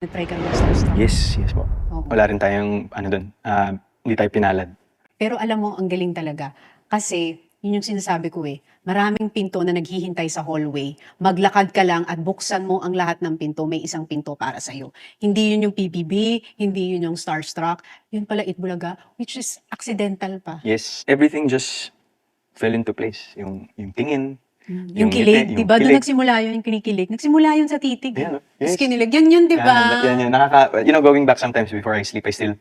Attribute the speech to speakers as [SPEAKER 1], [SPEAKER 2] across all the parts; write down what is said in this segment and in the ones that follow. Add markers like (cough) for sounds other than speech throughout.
[SPEAKER 1] Nag-try ka mag-starstruck.
[SPEAKER 2] Yes, yes po.
[SPEAKER 1] Oo.
[SPEAKER 2] Wala rin tayong, ano doon, ah, hindi tayo pinalad.
[SPEAKER 1] Pero alam mo, ang galing talaga. Kasi, yun yung sinasabi ko eh, maraming pinto na naghihintay sa hallway. Maglakad ka lang at buksan mo ang lahat ng pinto, may isang pinto para sa'yo. Hindi yun yung PBB, hindi yun yung Starstruck, yun pala Itbulaga, which is accidental pa.
[SPEAKER 2] Yes, everything just fell into place. Yung, yung tingin.
[SPEAKER 1] Yung,
[SPEAKER 2] Yung
[SPEAKER 1] kilig,
[SPEAKER 2] ngiti,
[SPEAKER 1] di ba?
[SPEAKER 2] yung
[SPEAKER 1] Doon
[SPEAKER 2] kilig.
[SPEAKER 1] nagsimula yun, yung kinikilig. Nagsimula yun sa titig.
[SPEAKER 2] Yan, no?
[SPEAKER 1] Yes. Kinilig. Yan yun, di ba?
[SPEAKER 2] Yan, yan, yan. Nakaka, you know, going back sometimes before I sleep, I still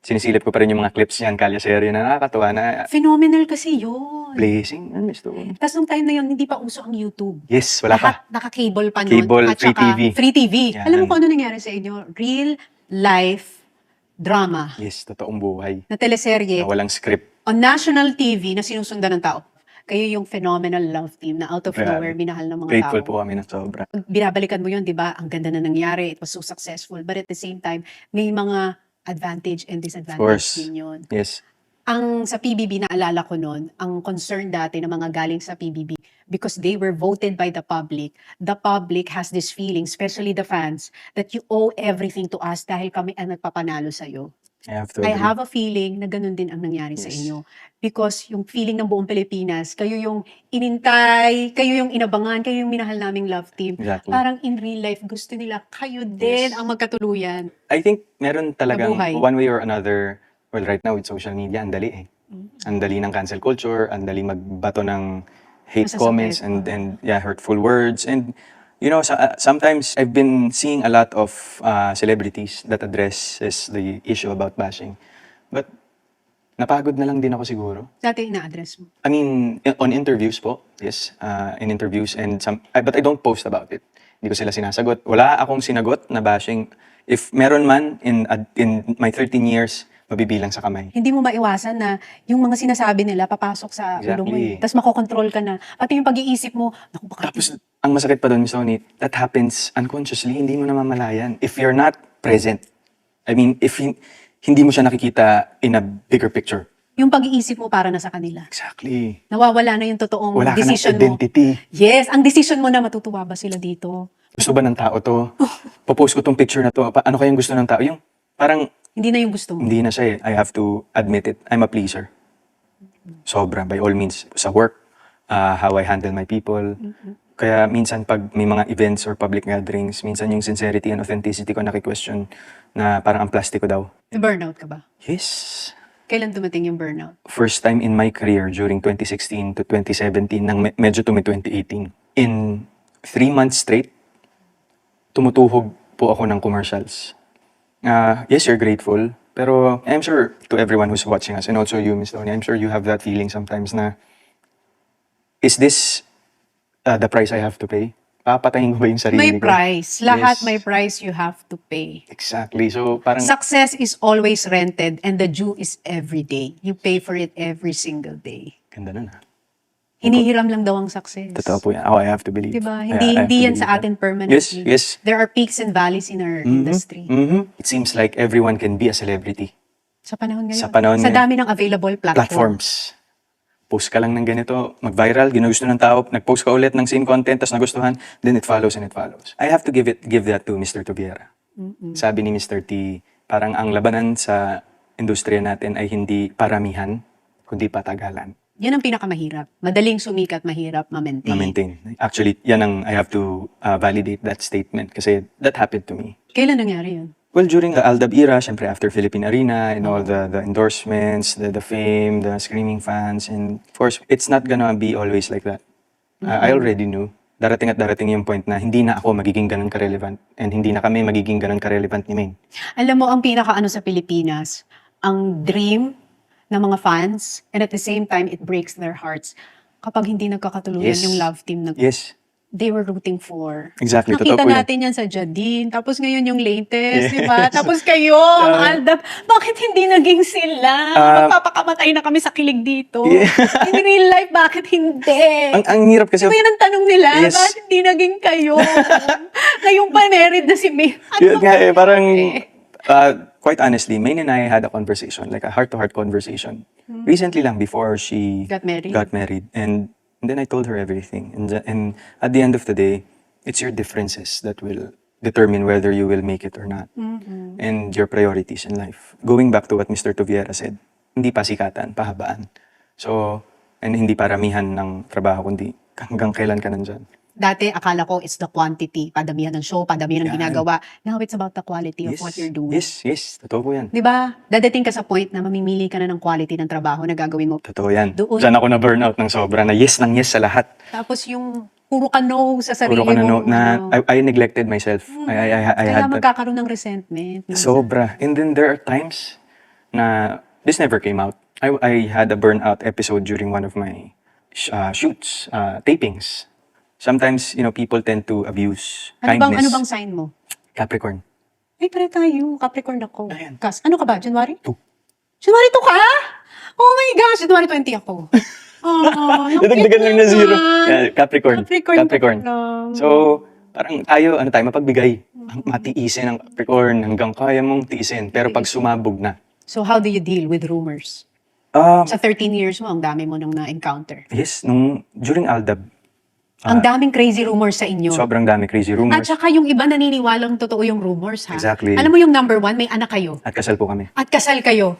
[SPEAKER 2] sinisilip ko pa rin yung mga clips niyan, kalya serye na nakakatuwa na
[SPEAKER 1] Phenomenal kasi yun.
[SPEAKER 2] blazing. Ano gusto ko?
[SPEAKER 1] Tapos nung time na yun, hindi pa uso ang YouTube.
[SPEAKER 2] Yes, wala
[SPEAKER 1] Lahat
[SPEAKER 2] pa.
[SPEAKER 1] naka-cable pa nun.
[SPEAKER 2] Cable,
[SPEAKER 1] at
[SPEAKER 2] free TV.
[SPEAKER 1] Free TV.
[SPEAKER 2] Yan.
[SPEAKER 1] Alam mo kung ano nangyari sa inyo? Real life drama
[SPEAKER 2] Yes, totoong buhay.
[SPEAKER 1] na teleserye
[SPEAKER 2] Na walang script.
[SPEAKER 1] on national TV na sinusundan ng tao. Kayo yung phenomenal love team na out of
[SPEAKER 2] Grabe.
[SPEAKER 1] nowhere minahal ng mga
[SPEAKER 2] Grateful
[SPEAKER 1] tao.
[SPEAKER 2] po kami ng sobra.
[SPEAKER 1] Binabalikan mo yun, di ba? Ang ganda na nangyari. It was so successful. But at the same time, may mga advantage and disadvantage
[SPEAKER 2] course.
[SPEAKER 1] din yun.
[SPEAKER 2] Yes.
[SPEAKER 1] ang sa PBB naalala ko noon, ang concern dati ng mga galing sa PBB because they were voted by the public. The public has this feeling, especially the fans, that you owe everything to us dahil kami ang nagpapanalo sa iyo.
[SPEAKER 2] I have to
[SPEAKER 1] I
[SPEAKER 2] agree.
[SPEAKER 1] have a feeling na ganun din ang nangyari sa
[SPEAKER 2] Yes.
[SPEAKER 1] inyo. Because yung feeling ng buong Pilipinas, kayo yung inintay, kayo yung inabangan, kayo yung minahal naming love team.
[SPEAKER 2] Exactly.
[SPEAKER 1] Parang in real life, gusto nila kayo din
[SPEAKER 2] Yes.
[SPEAKER 1] ang magkatuluyan.
[SPEAKER 2] I think meron talagang
[SPEAKER 1] Nabuhay.
[SPEAKER 2] one way or another, well right now with social media, ang dali eh.
[SPEAKER 1] Mm.
[SPEAKER 2] Ang dali ng cancel culture, ang dali magbato ng hate
[SPEAKER 1] Masasakit.
[SPEAKER 2] comments and and yeah, hurtful words and you know, uh, sometimes I've been seeing a lot of uh, celebrities that addresses the issue about bashing. But napagod na lang din ako siguro.
[SPEAKER 1] Dati ina-address mo.
[SPEAKER 2] I mean, on interviews po, yes, uh, in interviews and some, I- but I don't post about it. Hindi ko sila sinasagot. Wala akong sinagot na bashing. If meron man in uh, in my 13 years, mabibilang sa kamay.
[SPEAKER 1] hindi mo maiwasan na yung mga sinasabi nila papasok sa ulo mo. eh.
[SPEAKER 2] Exactly.
[SPEAKER 1] Tapos makokontrol ka na. Pati yung pag-iisip mo, naku baka
[SPEAKER 2] Tapos, ang masakit pa doon, Miss Tony, that happens unconsciously, hindi mo namamalayan. If you're not present, I mean, if hin- hindi mo siya nakikita in a bigger picture.
[SPEAKER 1] yung pag-iisip mo para na sa kanila.
[SPEAKER 2] Exactly.
[SPEAKER 1] Nawawala na yung totoong
[SPEAKER 2] Wala ka ng
[SPEAKER 1] decision mo.
[SPEAKER 2] identity.
[SPEAKER 1] Yes, ang decision mo na matutuwa ba sila dito.
[SPEAKER 2] Gusto ba ng tao to? (laughs) Popost ko tong picture na to. Pa- ano kayang gusto ng tao? Yung parang
[SPEAKER 1] Hindi na yung gusto mo.
[SPEAKER 2] Hindi na siya eh. I have to admit it. I'm a pleaser. Sobra, by all means. Sa work, uh, how I handle my people. Kaya minsan pag may mga events or public gatherings, minsan yung sincerity and authenticity ko nakikwestiyon na parang ang plastiko daw.
[SPEAKER 1] Burnout ka ba?
[SPEAKER 2] Yes.
[SPEAKER 1] Kailan dumating yung burnout?
[SPEAKER 2] First time in my career during 2016 to 2017, nang me- medyo tumi 2018. In three months straight, tumutuhog po ako ng commercials. Uh, yes, you're grateful. Pero I'm sure to everyone who's watching us, and also you, Miss Tony, I'm sure you have that feeling sometimes na, is this uh, the price I have to pay? Papatayin ko ba yung sarili
[SPEAKER 1] May
[SPEAKER 2] ko?
[SPEAKER 1] price. Lahat
[SPEAKER 2] Yes.
[SPEAKER 1] may price you have to pay.
[SPEAKER 2] Exactly. So parang,
[SPEAKER 1] Success is always rented and the due is every day. You pay for it every single day.
[SPEAKER 2] ganda nun ha.
[SPEAKER 1] Hinihiram lang daw ang success.
[SPEAKER 2] Totoo po yan. Oh, I have to believe.
[SPEAKER 1] Diba? Hindi,
[SPEAKER 2] have
[SPEAKER 1] hindi yan sa
[SPEAKER 2] that.
[SPEAKER 1] atin permanently.
[SPEAKER 2] Yes, yes.
[SPEAKER 1] There are peaks and valleys in our industry.
[SPEAKER 2] Mhm. It seems like everyone can be a celebrity.
[SPEAKER 1] Sa panahon ngayon.
[SPEAKER 2] Sa panahon
[SPEAKER 1] Sa dami ng available platform.
[SPEAKER 2] Platforms. Post ka lang ng ganito, mag-viral, ginugusto ng tao, nag-post ka ulit ng same content, tapos nagustuhan, then it follows and it follows. I have to give it give that to Mr. Tobiera. Sabi ni Mr. T, parang ang labanan sa industriya natin ay hindi paramihan, kundi patagalan.
[SPEAKER 1] Yan ang pinakamahirap. Madaling sumikat, mahirap ma-maintain.
[SPEAKER 2] Ma-maintain. Actually, yan ang I have to uh, validate that statement kasi that happened to me.
[SPEAKER 1] Kailan nangyari yun?
[SPEAKER 2] Well, during the Aldab era, syempre after Philippine Arena and all the, the endorsements, the, the fame, the screaming fans, and of course, it's not gonna be always like that. Uh, I already knew. Darating at darating yung point na hindi na ako magiging ganun ka-relevant and hindi na kami magiging ganun ka-relevant ni Maine.
[SPEAKER 1] Alam mo, ang pinaka-ano sa Pilipinas, ang dream ng mga fans, and at the same time, it breaks their hearts kapag hindi nagkakatuluyan
[SPEAKER 2] Yes.
[SPEAKER 1] yung love team na
[SPEAKER 2] Yes,
[SPEAKER 1] they were rooting for.
[SPEAKER 2] exactly.
[SPEAKER 1] Nakita
[SPEAKER 2] Totoo po
[SPEAKER 1] natin yan sa Jadine, tapos ngayon yung latest, di ba? Tapos kayo, (laughs) ang Aldab, bakit hindi naging sila?
[SPEAKER 2] Ah,
[SPEAKER 1] Magpapakamatay na kami sa kilig dito. (laughs)
[SPEAKER 2] Yeah.
[SPEAKER 1] In real life, bakit hindi?
[SPEAKER 2] Ang, ang hirap kasi,
[SPEAKER 1] Di ba yun ang tanong nila?
[SPEAKER 2] Yes.
[SPEAKER 1] Bakit hindi naging kayo? (laughs) Ngayong panerid na si May. Ano
[SPEAKER 2] yun nga eh, parang,
[SPEAKER 1] eh?
[SPEAKER 2] Uh, quite honestly, Maine and I had a conversation, like a heart-to-heart conversation. Recently lang, before she
[SPEAKER 1] Got married?
[SPEAKER 2] got married. And, and then I told her everything. And, and at the end of the day, it's your differences that will determine whether you will make it or not.
[SPEAKER 1] Mhm.
[SPEAKER 2] And your priorities in life. Going back to what Mr. Toviera said, hindi pasikatan, pahabaan. So, and hindi paramihan ng trabaho, kundi hanggang kailan ka nandyan.
[SPEAKER 1] Dati, akala ko it's the quantity, padamihan ng show, padamihan ng ginagawa. Now, it's about the quality of what you're doing.
[SPEAKER 2] Yes, yes. Totoo po yan.
[SPEAKER 1] Di ba? Dadating ka sa point na mamimili ka na ng quality ng trabaho na gagawin mo.
[SPEAKER 2] Totoo yan.
[SPEAKER 1] Doon-
[SPEAKER 2] Diyan ako na burnout ng sobra na yes ng yes sa lahat.
[SPEAKER 1] Tapos yung puro ka no sa sarili
[SPEAKER 2] Puro ka na
[SPEAKER 1] mo.
[SPEAKER 2] no, na
[SPEAKER 1] ano.
[SPEAKER 2] I, I neglected myself. I, I, I, I
[SPEAKER 1] Kaya
[SPEAKER 2] had
[SPEAKER 1] magkakaroon ng resentment.
[SPEAKER 2] Sobra. And then there are times na this never came out. I, I had a burnout episode during one of my uh, shoots, uh, tapings. Sometimes, you know, people tend to abuse
[SPEAKER 1] Ano bang,
[SPEAKER 2] kindness.
[SPEAKER 1] ano bang sign mo?
[SPEAKER 2] Capricorn.
[SPEAKER 1] Ay, pare tayo. Capricorn ako.
[SPEAKER 2] Ayan.
[SPEAKER 1] Kas, ano ka ba? January?
[SPEAKER 2] Two.
[SPEAKER 1] January 2 ka? Oh my gosh, January 20 ako. (laughs) Oh,
[SPEAKER 2] Nadagdagan lang na zero. Yeah, Capricorn.
[SPEAKER 1] Capricorn.
[SPEAKER 2] Capricorn. So, parang tayo, ano tayo, mapagbigay. Matiisin ang Capricorn hanggang kaya mong tiisin. Pero pag sumabog na,
[SPEAKER 1] So, how do you deal with rumors?
[SPEAKER 2] um,
[SPEAKER 1] Sa 13 years mo, ang dami mo nang na-encounter.
[SPEAKER 2] yes, nung, during Aldab,
[SPEAKER 1] ang daming crazy rumors sa inyo.
[SPEAKER 2] sobrang dami crazy
[SPEAKER 1] At
[SPEAKER 2] rumors.
[SPEAKER 1] saka yung iba naniniwalang totoo yung rumors, ha?
[SPEAKER 2] Exactly.
[SPEAKER 1] Alam mo yung number one, may anak kayo.
[SPEAKER 2] At kasal po kami.
[SPEAKER 1] At kasal kayo.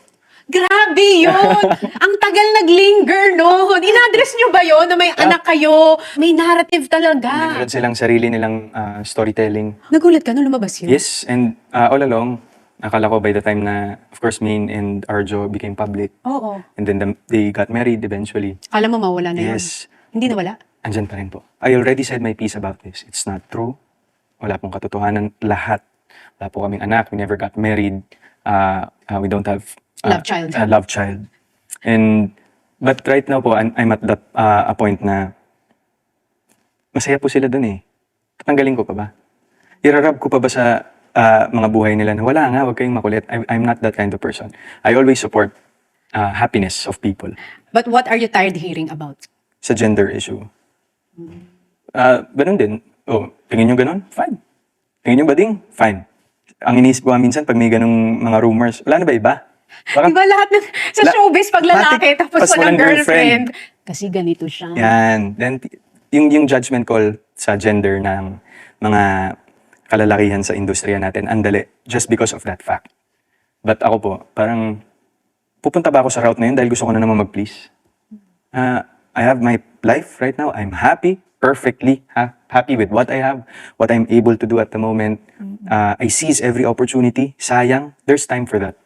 [SPEAKER 1] Grabe yun! (laughs) Ang tagal naglinger noon. In-address nyo ba yun na may anak kayo? May narrative talaga.
[SPEAKER 2] Meron silang sarili nilang ah, storytelling.
[SPEAKER 1] Nagulat ka nung lumabas yun?
[SPEAKER 2] Yes, and uh, all along, akala ko by the time na, of course, Maine and Arjo became public,
[SPEAKER 1] Oo.
[SPEAKER 2] and then the- they got married eventually,
[SPEAKER 1] Kala mo mawala na yun?
[SPEAKER 2] Yes.
[SPEAKER 1] Hindi nawala?
[SPEAKER 2] Andyan pa rin po. I already said my piece about this. It's not true. Wala pong katotohanan. Lahat. Wala po kaming anak. We never got married. Uh, uh, we don't have... uh,
[SPEAKER 1] Love child.
[SPEAKER 2] A love child. And, but right now po, I'm, I'm at that uh, a point na masaya po sila dun eh. Tatanggalin ko pa ba? Irarab ko pa ba sa ah, mga buhay nila na wala nga, huwag kayong makulit. I'm, I'm not that kind of person. I always support ah, happiness of people
[SPEAKER 1] But what are you tired hearing about?
[SPEAKER 2] sa gender issue. Ah, ganun din. Oh, tingin nyo ganun? Fine. Tingin nyo bading? Fine. Ang iniisip ko minsan pag may ganung mga rumors, wala na ba iba? Baka,
[SPEAKER 1] Diba lahat ng, sa
[SPEAKER 2] La-
[SPEAKER 1] showbiz, pag lalaki, tapos walang
[SPEAKER 2] walang girlfriend.
[SPEAKER 1] girlfriend. Kasi ganito siya.
[SPEAKER 2] yan. Then, yung, yung judgment call sa gender ng mga kalalakihan sa industriya natin, andali, just because of that fact. But ako po, parang, pupunta ba ako sa route na yun dahil gusto ko na naman mag-please? Uh, I have my life right now. I'm happy, perfectly ha- happy with what I have, what I'm able to do at the moment. Uh, I seize every opportunity. Sayang, there's time for that.